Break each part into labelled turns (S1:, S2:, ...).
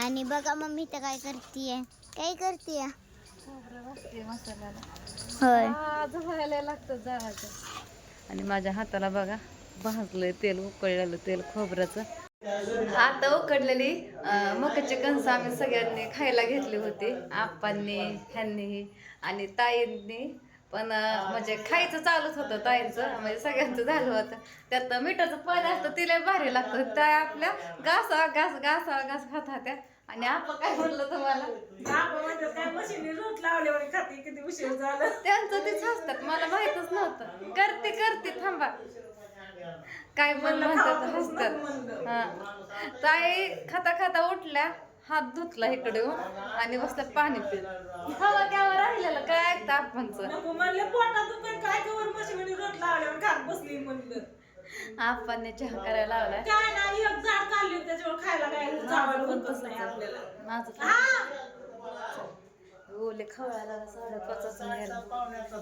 S1: आणि बघा मम्मी तर काय करतीये. काय करतीये? होय.
S2: लागतं जायचं आणि माझ्या हाताला बघा भाजलंय तेल उकळलेलं तेल खोबऱ्याचं. आता उकडलेली मकाची कणस आम्ही सगळ्यांनी खायला घेतली होती. आप्पांनी ह्यांनी आणि ताईंनी. पण म्हणजे खायचं चालूच होतं ताईंचं. म्हणजे सगळ्यांचं झालं होतं. त्यात मिठाचं पाणी असतं तिला भारी लागतं. त्या आपल्या घासा घास घासा घास खात होत्या. आणि आपण काय म्हणलं तुम्हाला? त्यांचं तेच हसतात मला माहितच नव्हतं. करते करते थांबा. काय पण म्हणतात हसतात. हा. ताई खाता खाता उठल्या हात धुतला इकडे येऊन आणि बसल्या पाणी पित. हवा केव्हा राहिलेलं? काय ऐकतं आपणच आपण चहा करायला लावलाय. माझं पण ओले खवळायला साडेपाच घ्यायला.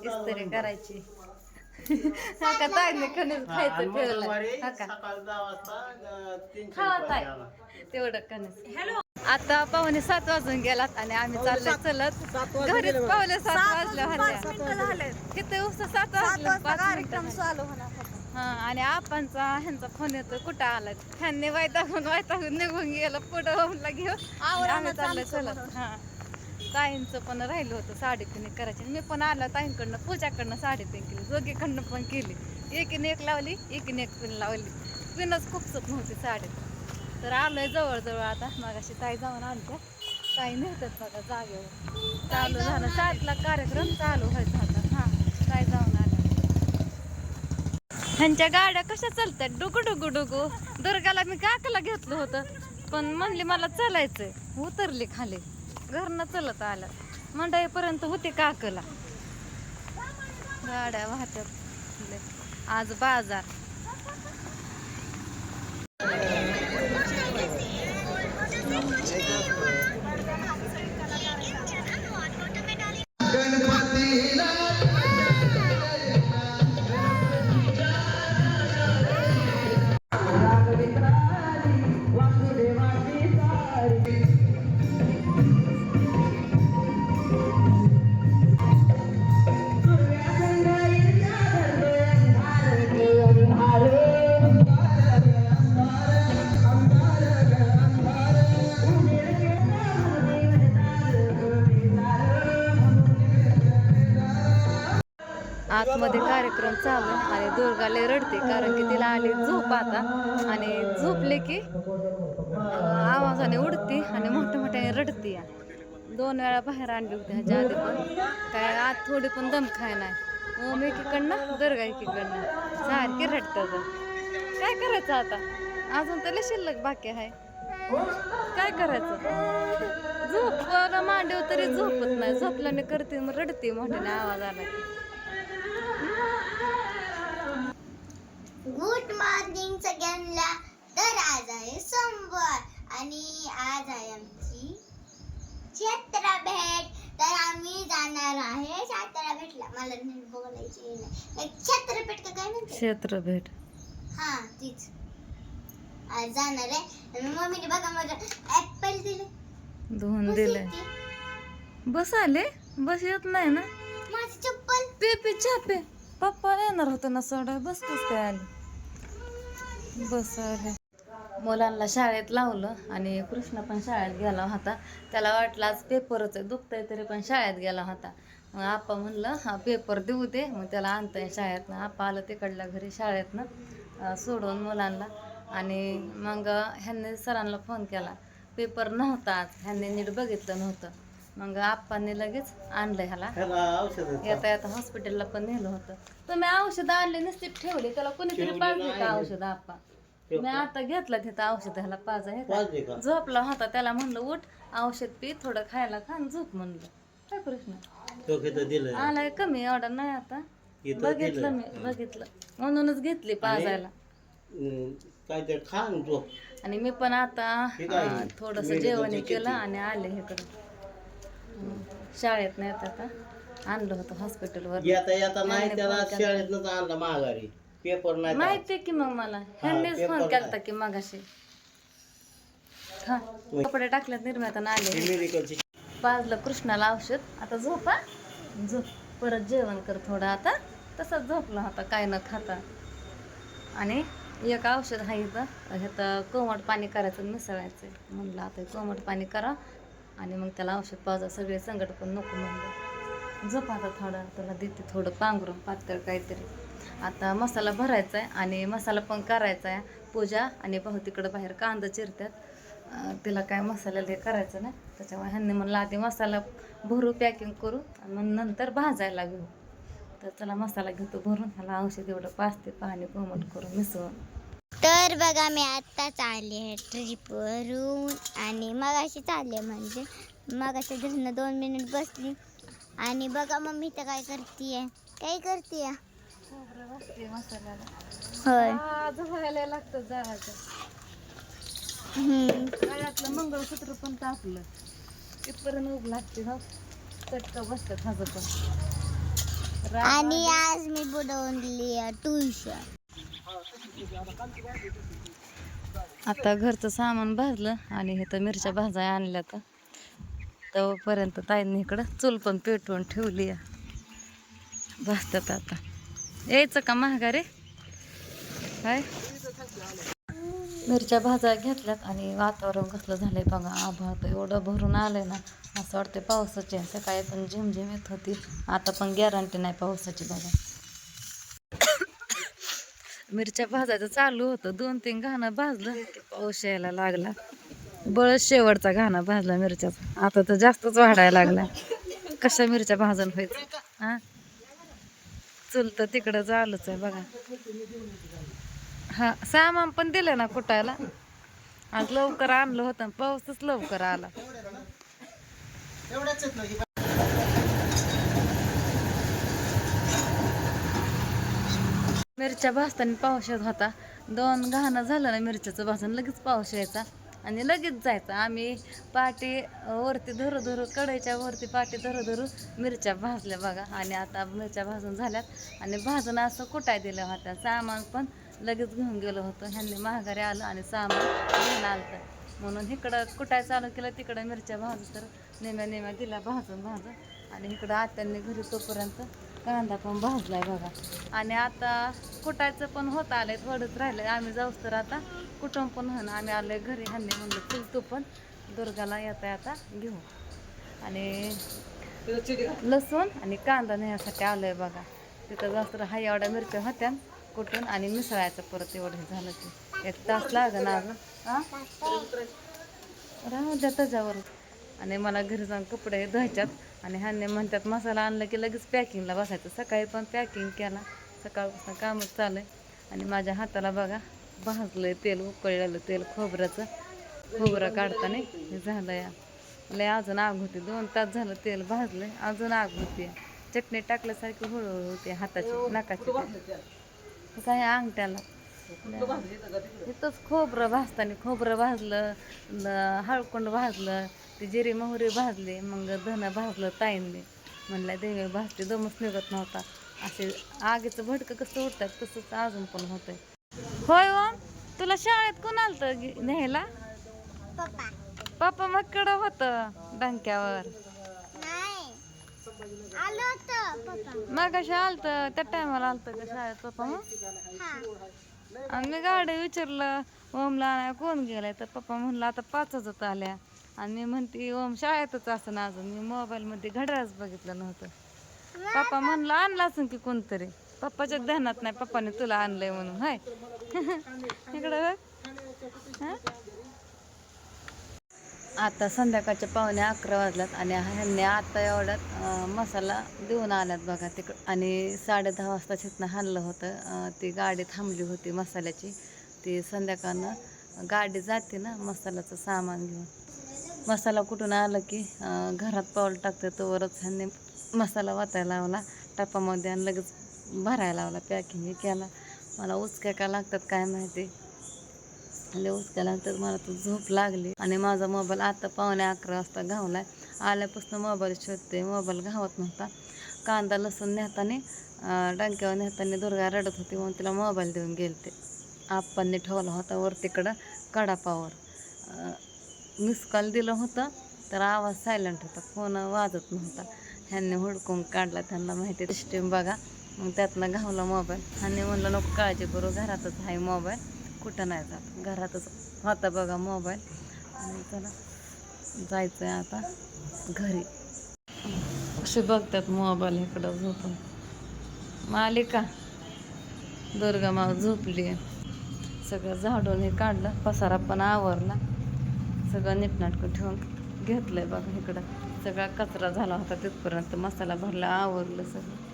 S2: इस्त्री करायची. हा का ताईने कणीस खायचं ठेवलं हा का? खावा ताई. तेवढं कणीस. आता पावणे सात वाजून गेलात आणि आम्ही चाललोय चलत. घरीच पावले सात वाजले होते किती उस्त सात वाजले? पाच मिनिटं झाले. हा आणि आपांचा ह्यांचा फोन येतो कुठं आलाय? ह्यांनी वैतागून वैतागून निघून गेलं. पुढं आणि आम्ही चाललोय चलत हा. ताईंचं पण राहिलं होतं साडी पिणी करायची. मी पण आलं ताईंकडनं पूजाकडनं साडी पिन केली. दोघीकडनं पण केली. एकीने एक लावली एकीने एक पिन लावली. पिनच खूप सुख नव्हती साडीत. तर आलोय जवळजवळ आता. मग अशी ताई जाऊन आलत्या. ताई नेतात बघा जागेवर. चालू झालं. सातला कार्यक्रम चालू व्हायचा होता हा ताई जाऊन आल्या ह्यांच्या गाड्या कशा चालतात? डुगू डुगू डुगू. दुर्गाला मी काकाला घेतलं होतं. पण म्हणली मला चालायचंय. उतरली खाली. घरनं चलत आलं. मंडईपर्यंत होते काकला. गाड्या वाहत्यात. आज बाजार. आतमध्ये कार्यक्रम चालू आणि दुर्गाले रडते कारण की तिला आली झोप आता. आणि झोपले की आवाजाने उडते आणि मोठ्या मोठ्याने रडते. दोन वेळा बाहेर आणली होती ह्याच्या आधी पण. काय आत थोडी पण दम खाय नाही. ओम एकीकडनं दुर्गा एकीकडनं. सारखी रडतात काय करायचं आता? अजून तरी शिल्लक बाकी आहे. काय करायचं? झोप मांडव तरी झोपत नाही. झोपल्याने करते मग रडते मोठ्याने आवाज आला
S1: गुड मॉर्निंग सगळ्यांना. तर आज आहे सोमवार आणि आज आहे आमची क्षेत्र भेट तर आम्ही जाणार आहे क्षेत्र भेटला मला नीट बोलायची नाही क्षेत्रपेठ का काय म्हणते?
S2: क्षेत्र भेट
S1: हा तीच. आज जाणार आहे. मम्मीने बघा माझं ऍपल दिले.
S2: धुवून दिलंय. बस आले? बस येत नाही ना?
S1: माझी चप्पल.
S2: पे पे. छापे पप्पा येणार होतं ना सोडा बस कस काय आले. बस आले मुलांना शाळेत लावलं आणि कृष्ण पण शाळेत गेला होता. त्याला वाटलं आज पेपरच आहे दुखतंय तरी पण शाळेत गेला होता. मग आप्पा म्हणलं हा पेपर देऊ दे. मग त्याला आणतंय शाळेतनं. आप्पा आलं तिकडल्या घरी शाळेतनं सोडून मुलांना. आणि मग ह्यांनी सरांना फोन केला. पेपर नव्हता आज. ह्यांनी नीट बघितलं नव्हतं. मग आप्पांनी लगेच आणलं ह्याला. येता येता हॉस्पिटलला पण नेलं होतं. तुम्ही औषधं आणले नसते ठेवले. त्याला कोणीतरी पाजले का औषध आप्पा? मी आता घेतलं तिथं औषध ह्याला पाजा
S3: का?
S2: झोपला होता त्याला म्हणलं उठ औषध पी थोडं खायला खा आणि झोप म्हणलं. काय कृष्ण आलाय कमी एवढा नाही आता. बघितलं. मी बघितलं. म्हणूनच घेतली पाजायला. आणि मी पण आता थोडंसं जेवण केलं आणि आले हे शाळेत नाही आता. आणलं होतं हॉस्पिटलवर
S3: येता येता नाही त्याला. शाळेतनंच आणला माघारी. पेपर नाही
S2: माहिती की मग मला? ह्यांनीच फोन. केलता की मगाशी. खा कपडे टाकल्यात निर्म्याताना आले. पाजलं कृष्णाला औषध. आता झोपा झोप. परत जेवण कर थोडं आता. तसंच झोपला होता काय न खाता. आणि एक औषध आहे इथं. ह्यात कोमट पाणी करायचं मिसळायचं म्हणलं आता हे कोमट पाणी करा. आणि मग त्याला औषध पावसा सगळे संकट पण नको म्हणलं. झोप आता थोडं त्याला देते थोडं पांघरून पातळ काहीतरी. आता मसाला भरायचा आहे आणि मसाला पण करायचा आहे पूजा आणि भाऊ तिकडं बाहेर कांदा चिरतात तिला काय मसाल्याला हे करायचं ना त्याच्यामुळे ह्यांनी म्हणलं आधी मसाला भरू पॅकिंग करू आणि मग नंतर भाजायला घेऊ. तर चला मसाला घेतो भरून ह्याला औषध एवढं पाचते पाणी कोमट करून मिसळून.
S1: तर बघा मी आत्ताच आले आहे ट्रिपवरून आणि मगाशी चालले म्हणजे मगाशी घरनं दोन मिनिट बसली. आणि बघा मम्मी तर काय करतीये? काय करतीये?
S2: मसाल्याला.
S1: होय.
S2: झोपायला लागतं. गळ्यातलं मंगळसूत्र पण टाकलं इथपर्यंत उभ लागते हो चटका बसतात माझं पण.
S1: आणि आज मी बुडवली ट्युशन
S2: आता घरचं सामान भाजलं आणि हे तर मिरच्या भाजाय आणल्या तर तोपर्यंत ताईंनी इकडं चूल पण पेटवून ठेवली भाजतात आता. यायचं का महागारे काय? मिरच्या भाज्या घेतल्यात आणि वातावरण कसलं झालंय बघा. आभाळ तर एवढं भरून आलंय ना. असं वाटतं पावसाची सकाळी पण झिमझिम येत होती. आता पण गॅरंटी नाही पावसाची बघा. मिरच्या भाजायचं चालू होतं. दोन तीन घाणं भाजलं. पाऊस यायला लागला. बळच शेवटचा घाणा भाजला मिरच्याचा. आता तर जास्तच वाढायला लागला. कशा मिरच्या भाजून व्हायचं? हा? चुल तर तिकडं चालूच आहे बघा. हा सामान पण दिलं ना कुटायला? आज लवकर आणलं होतं. पाऊसच लवकर आला. मिरच्या भाजताना पाऊस येत होता. दोन घाणं झालं ना मिरच्याचं भाजून लगेच पाऊस यायचा आणि लगेच जायचा. आम्ही पाटी वरती धरू धरू कढईच्या वरती पाटी धरू धरू मिरच्या भाजल्या बघा. आणि आता मिरच्या भाजून झाल्यात. आणि भाजून असं कुटाय दिलं होत्या सामान पण लगेच घेऊन गेलो होतो. ह्यांनी महागारी आलं आणि सामान घेऊन आलं म्हणून इकडं कुटाय चालू केलं तिकडं मिरच्या भाजू तर नेम्या नेम्या दिल्या भाजून भाजून. आणि इकडं आत्यांनी घरी तोपर्यंत कांदा पण भाजलाय बघा. आणि आता कुटायचं पण होत आलंय थोडंच राहिलंय. आम्ही जाऊस तर आता कुटुंब पण हन आम्ही आलोय घरी ह्यांनी म्हणलं फुल तू पण दुर्गाला येता आता घेऊ आणि लसूण आणि कांदा नेण्यासाठी आलोय बघा. तिथं जास्त हा एवढ्या मिरच्या होत्या कुठून आणि मिसळायचं परत एवढं हे झालं की. एक तास लागेल ना अगं हां राहू द्या त्याच्यावर आणि मला घरी जाऊन कपडे धुवायच्यात. आणि ह्यांनी म्हणतात मसाला आणला की लगेच पॅकिंगला बसायचं. सकाळी पण पॅकिंग केला. सकाळपासून कामच चालू आहे. आणि माझ्या हाताला बघा भाजलंय तेल उकळलेलं तेल खोबऱ्याचं. खोबरं काढताना हे झालं या लय अजून आग होती. दोन तास झालं तेल भाजलंय. अजून आग होती. चटणी टाकल्यासारखी हळूहळू होती हाताची नाकाची. काय अंगठ्याला? इथंच खोबरं भाजताना खोबरं भाजलं न- हळकुंड भाजलं ते जिरे मोहरी भाजले मग धन भाजलं ताईंनी. म्हणलं देवी भाजते दमच निघत नव्हता. असे आगीचं भडकं कसं उठतात तसंच अजून पण होतंय. होय ओम तुला शाळेत कोण आलतं न्यायला?
S1: पप्पा.
S2: मग कडं होतं डंक्यावर. मग कशा आलतं त्या टायमाला आलतं का शाळेत पप्पा मग?
S1: हा.
S2: मी गाडी विचारलं ओमला कोण गेलाय? तर पप्पा म्हणलं आता पाचच आल्या. आणि मी म्हणते ओम शाळेतच असं ना अजून. मी मोबाईलमध्ये घड्याळच बघितलं नव्हतं. पप्पा म्हणलं आणलं असं की कोणतरी. पप्पाच्या ध्यानात नाही पप्पाने तुला आणलंय म्हणून हाय. इकडं आता संध्याकाळच्या पावणे अकरा वाजल्यात आणि ह्यांनी आता एवढ्यात मसाला देऊन आल्यात बघा तिकडं. आणि साडे दहा वाजता तिथनं हाणलं होतं ती गाडी थांबली होती मसाल्याची. ती संध्याकाळनं गाडी जाते ना मसाल्याचं सामान घेऊन. मसाला कुठून आला की घरात पाऊल टाकते तोवरच ह्यांनी मसाला वाचायला लावला. टपामध्ये आणि लगेच भरायला लावला पॅकिंग हे केला. मला उचक्या का लागतात काय माहिती. लय उचक्यानंतर मला तर झोप लागली. आणि माझा मोबाईल आता पावणे अकरा वाजता घावलाय. आल्यापासून मोबाईल शोधते मोबाईल घावत नव्हता. कांदा लसूण नेहताना डंक्यावर नेहताना दुर्गा रडत होती म्हणून तिला मोबाईल देऊन गेले ते आप्पांनी ठेवला होता वर तिकडं कडापावर मिस कॉल दिलं होतं तर आवाज सायलेंट होता फोन वाजत नव्हता. ह्यांनी हुडकून काढला त्यांना माहिती सिस्टीम बघा. मग त्यातनं घावला मोबाईल ह्यांनी म्हणलं नको काळजी करू घरातच आहे मोबाईल कुठं नाही जात. घरातच होता बघा मोबाईल आणि चला जायचं आहे आता घरी. असे बघतात मोबाईल इकडं झोपून. मालिका दुर्गा माव झोपली सगळं झाडून हे काढलं. पसारा पण आवरला. सगळं नीटनाटकं ठेवून घेतलंय बघा इकडं. सगळा कचरा झाला होता तिथपर्यंत. मसाला भरला आवरलं सगळं.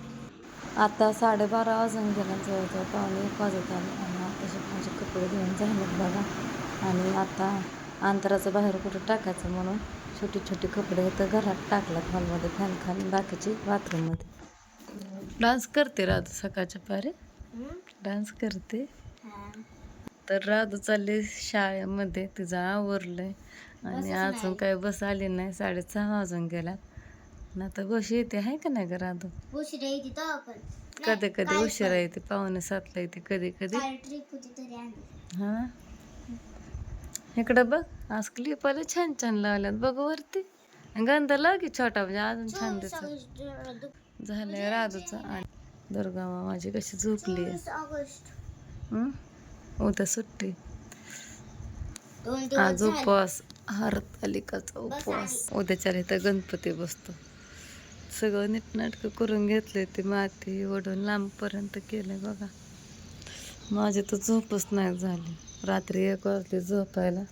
S2: आता साडेबारा वाजून गेला जवळजवळ पावणे एक वाजत आले. आणि आताचे माझे कपडे धुवून झालेत बघा. आणि आता अंतराचं बाहेर कुठं टाकायचं म्हणून छोटी छोटी कपडे इथं घरात टाकल्यात हॉलमध्ये फॅन खाली बाकीची बाथरूममध्ये. डान्स करते राजू सकाळच्या पारी. डान्स करते. तर राजू चालली शाळेमध्ये तिचं आवरलंय. आणि अजून. काही बस आली नाही साडेसहा वाजून गेल्यात. ना तर बस येते आहे का नाही
S1: उशिरा येते पण.
S2: कधी कधी उशिरा येते पावणे सातला येते कधी कधी. हा? इकडं बघ आज क्लिप आले छान छान लावल्यात बघ वरती. गंध की छोटा म्हणजे अजून छान दिसत. झालंय राधूचं आणि दुर्गा माझी कशी झोपली आहे. उद्या सुट्टी. आज. उपवास. हरतालिकाचा उपवास. उद्याच्या इथं गणपती बसतो. सगळं नीटनाटकं करून घेतले ते माती ओढून लांबपर्यंत केलंय बघा. माझी तर झोपच नाही झाली. रात्री एक वाजली झोपायला.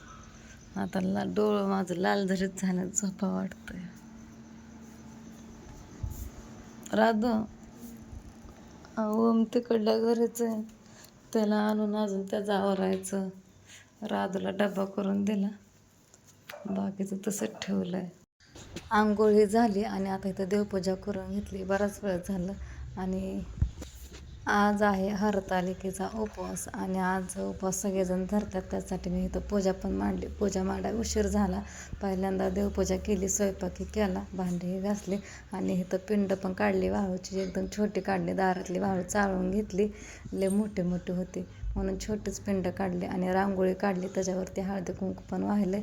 S2: आता ला डोळं माझं लाल धरीत झालं झोपा वाटतंय. राधू ओम तिकडल्या घरीच आहे. त्याला आणून अजून त्याचं आवरायचं राधूला डबा करून दिला. बाकीचं तसंच ठेवलं आहे आंघोळी झाली आणि आता इथं देवपूजा करून घेतली. बराच वेळ झालं आणि आज आहे हरतालिकेचा उपवास आणि आज उपवास सगळेजण धरतात. त्यासाठी मी इथं पूजा पण मांडली. पूजा मांडाय उशीर झाला. पहिल्यांदा देवपूजा केली स्वयंपाकी केला भांडीही घासली आणि इथं पिंड पण काढली वाळूची एकदम छोटी काढली दारातली वाळू चाळून घेतली. लय मोठे मोठे होते. म्हणून छोटीच पिंड काढली आणि रांगोळी काढली. त्याच्यावरती हळदी कुंकू पण वाहिले